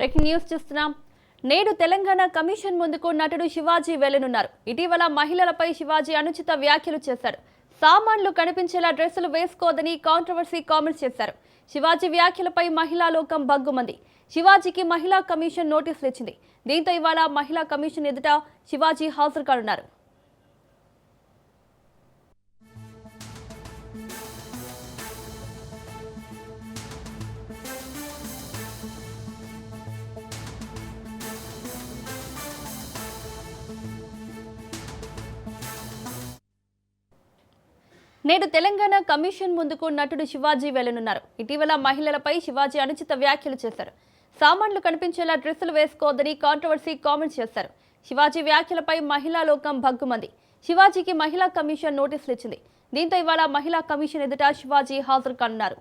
Breaking news చూస్తున్నాం. నేడు Telangana commission ముందుకు నటుడు శివాజీ వెళ్ళనున్నారు. ఇటీవల మహిళలపై శివాజీ అనుచిత వ్యాఖ్యలు చేశారు. సామాన్లు కనిపించేలా డ్రెస్సులు వేసుకోదని కాంట్రవర్సీ కామెంట్స్ చేశారు. శివాజీ వ్యాఖ్యలపై మహిళా లోకం బగ్గుమంది శివాజీకి మహిళా కమిషన్ నోటీసులు ఇచ్చింది. దీంతో ఇవాళ మహిళా కమిషన్ ఎదుట శివాజీ హాజరు కానున్నారు. నేడు తెలంగాణ కమిషన్ ముందుకు నటుడు శివాజీ వెళ్ళనున్నారు ఇటీవల మహిళలపై శివాజీ అనుచిత వ్యాఖ్యలు చేశారు. సామాన్లు కనిపించేలా డ్రెస్సులు వేసుకోవద్దని కాంట్రవర్సీ కామెంట్స్ చేశారు. శివాజీ వ్యాఖ్యలపై మహిళా లోకం భగ్గుమంది. శివాజీకి మహిళా కమిషన్ నోటీసులు ఇచ్చింది. దీంతో ఇవాళ మహిళా కమిషన్ ఎదుట శివాజీ హాజరు కానున్నారు.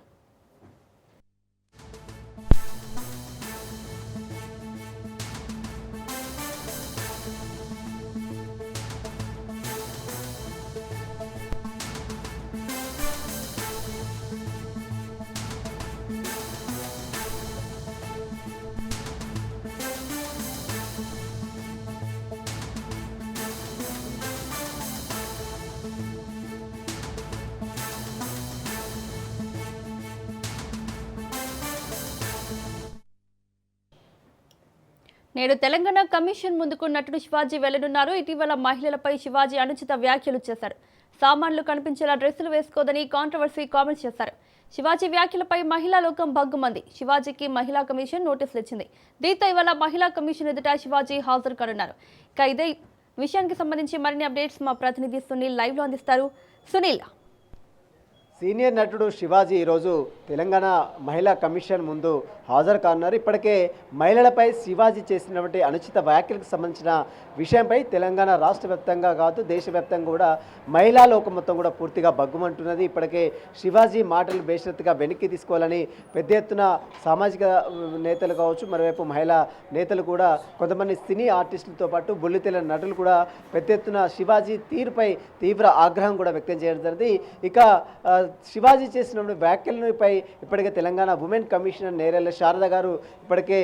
నేడు తెలంగాణ కమిషన్ ముందుకు నటుడు శివాజీ వెళ్ళనున్నారు ఇటీవల మహిళలపై శివాజీ అనుచిత వ్యాఖ్యలు చేశారు. సామాన్లు కనిపించేలా డ్రెస్సులు వేసుకోదని కాంట్రవర్సీ కామెంట్స్ చేశారు. శివాజీ వ్యాఖ్యలపై మహిళా లోకం బగ్గుమంది శివాజీకి మహిళా కమిషన్ నోటీసులు ఇచ్చింది. దీంతో ఇవాళ మహిళా కమిషన్ ఎదుట శివాజీ హాజరు కానున్నారు. ఇక ఇదే విషయానికి సంబంధించి మరిన్ని అప్డేట్స్ మా ప్రతినిధి సునీల్ లైవ్లో అందిస్తారు. సునీల్ సీనియర్ నటుడు శివాజీ ఈరోజు తెలంగాణ మహిళా కమిషన్ ముందు హాజరు కానున్నారు. ఇప్పటికే మహిళలపై శివాజీ చేసినటువంటి అనుచిత వ్యాఖ్యలకు సంబంధించిన విషయంపై తెలంగాణ రాష్ట్ర వ్యాప్తంగా కాదు దేశవ్యాప్తంగా కూడా మహిళా లోకం మొత్తం కూడా పూర్తిగా బగ్గుమంటున్నది ఇప్పటికే శివాజీ మాటలు బేషరత్తుగా వెనక్కి తీసుకోవాలని పెద్ద ఎత్తున సామాజిక నేతలు కావచ్చు మరోవైపు మహిళా నేతలు కూడా కొంతమంది సినీ ఆర్టిస్టులతో పాటు బుల్లితెల నటులు కూడా పెద్ద ఎత్తున శివాజీ తీరుపై తీవ్ర ఆగ్రహం కూడా వ్యక్తం చేయడం జరిగింది. ఇక శివాజీ చేసిన వ్యాఖ్యలపై ఇప్పటికే తెలంగాణ ఉమెన్ కమిషనర్ నేరెళ్ళ శారద గారు ఇప్పటికే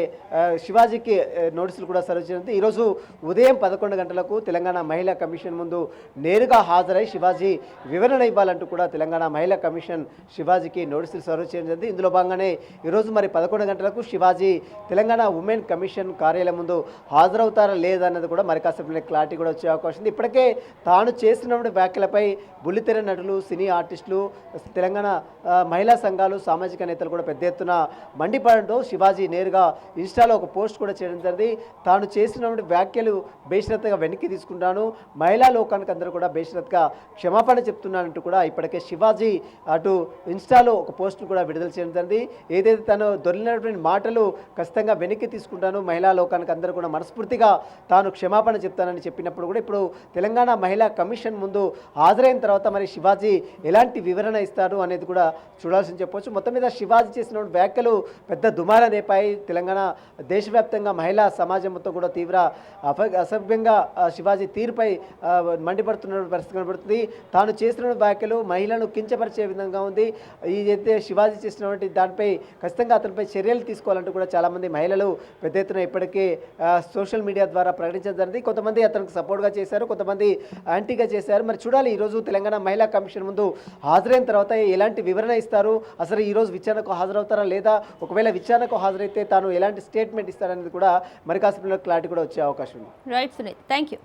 శివాజీకి నోటీసులు కూడా సర్వ్ చేసింది ఈరోజు ఉదయం పదకొండు గంటలకు తెలంగాణ మహిళా కమిషన్ ముందు నేరుగా హాజరై శివాజీ వివరణ ఇవ్వాలంటూ కూడా తెలంగాణ మహిళా కమిషన్ శివాజీకి నోటీసులు సర్వ్ చేయడం జరిగింది. ఇందులో భాగంగానే ఈరోజు మరి పదకొండు గంటలకు శివాజీ తెలంగాణ ఉమెన్ కమిషన్ కార్యాలయం ముందు హాజరవుతారా లేదన్నది కూడా మరి కాసేపు క్లారిటీ కూడా వచ్చే అవకాశం ఉంది. ఇప్పటికే తాను చేసినటువంటి వ్యాఖ్యలపై బుల్లితెర నటులు సినీ ఆర్టిస్టులు తెలంగాణ మహిళా సంఘాలు సామాజిక నేతలు కూడా పెద్ద ఎత్తున మండిపడంతో శివాజీ నేరుగా ఇన్స్టాలో ఒక పోస్ట్ కూడా చేయడం జరిగింది. తాను చేసినటువంటి వ్యాఖ్యలు బేషరత్గా వెనక్కి తీసుకుంటాను. మహిళా లోకానికి అందరూ కూడా బేషరత్గా క్షమాపణ చెప్తున్నానంటూ కూడా ఇప్పటికే శివాజీ అటు ఇన్స్టాలో ఒక పోస్ట్ కూడా విడుదల చేయడం జరిగింది. ఏదైతే తను దొరికినటువంటి మాటలు ఖచ్చితంగా వెనక్కి తీసుకుంటాను మహిళా లోకానికి అందరూ కూడా మనస్ఫూర్తిగా తాను క్షమాపణ చెప్తానని చెప్పినప్పుడు కూడా ఇప్పుడు తెలంగాణ మహిళా కమిషన్ ముందు హాజరైన తర్వాత మరి శివాజీ ఎలాంటి వివరణ ఇస్తారు అనేది కూడా చూడాల్సింది చెప్పొచ్చు. మొత్తం మీద శివాజీ చేసిన వ్యాఖ్యలు పెద్ద దుమారా రేపాయి తెలంగాణ దేశవ్యాప్తంగా మహిళా సమాజం మొత్తం కూడా తీవ్ర అప అసభ్యంగా శివాజీ తీరుపై మండిపడుతున్న పరిస్థితి కనబడుతుంది. తాను చేసిన వ్యాఖ్యలు మహిళలను కించపరిచే విధంగా ఉంది. ఇదైతే శివాజీ చేసినటువంటి దానిపై ఖచ్చితంగా అతనిపై చర్యలు తీసుకోవాలంటూ కూడా చాలామంది మహిళలు పెద్ద ఎత్తున ఇప్పటికే సోషల్ మీడియా ద్వారా ప్రకటించడం జరిగింది. కొంతమంది అతనికి సపోర్ట్గా చేశారు కొంతమంది యాంటీగా చేశారు. మరి చూడాలి ఈరోజు తెలంగాణ మహిళా కమిషన్ ముందు హాజరైన తర్వాత ఎలాంటి వివరణ ఇస్తారు? అసలు ఈరోజు విచారణకు హాజరవుతారా లేదా? ఒకవేళ విచారణకు హాజరైతే తాను ఎలాంటి స్టేట్మెంట్ ఇస్తారనేది కూడా మరి కాసేపు క్లారిటీ కూడా వచ్చే అవకాశం ఉంది. Right Sunith thank you